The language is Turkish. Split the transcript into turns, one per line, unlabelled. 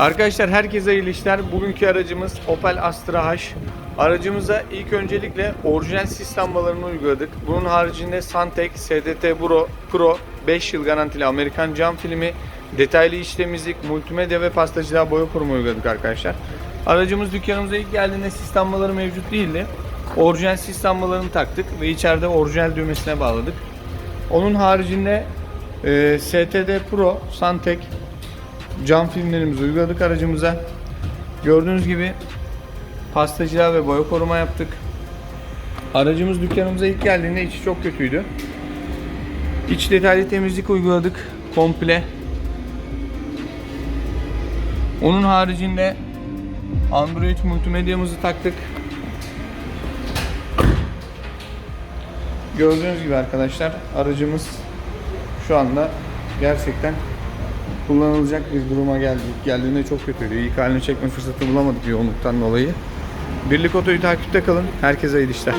Arkadaşlar herkese hayırlı işler. Bugünkü aracımız Opel Astra H. Aracımıza ilk öncelikle orijinal sis lambalarını uyguladık. Bunun haricinde Santec SDT Pro, Pro 5 yıl garantili Amerikan cam filmi, detaylı iç temizlik, multimedya ve pastacılığa boya korumu uyguladık arkadaşlar. Aracımız dükkanımıza ilk geldiğinde sis lambaları mevcut değildi. Orijinal sis lambalarını taktık ve içeride orijinal düğmesine bağladık. Onun haricinde e, STD Pro, Santec cam filmlerimizi uyguladık aracımıza. Gördüğünüz gibi pastacılığa ve boya koruma yaptık. Aracımız dükkanımıza ilk geldiğinde içi çok kötüydü. İç detaylı temizlik uyguladık komple. Onun haricinde Android multimedyamızı taktık. Gördüğünüz gibi arkadaşlar aracımız şu anda gerçekten kullanılacak bir duruma geldik. Geldiğinde çok kötüydü. İlk halini çekme fırsatı bulamadık yoğunluktan dolayı. Birlik Oto'yu takipte kalın. Herkese iyi işler.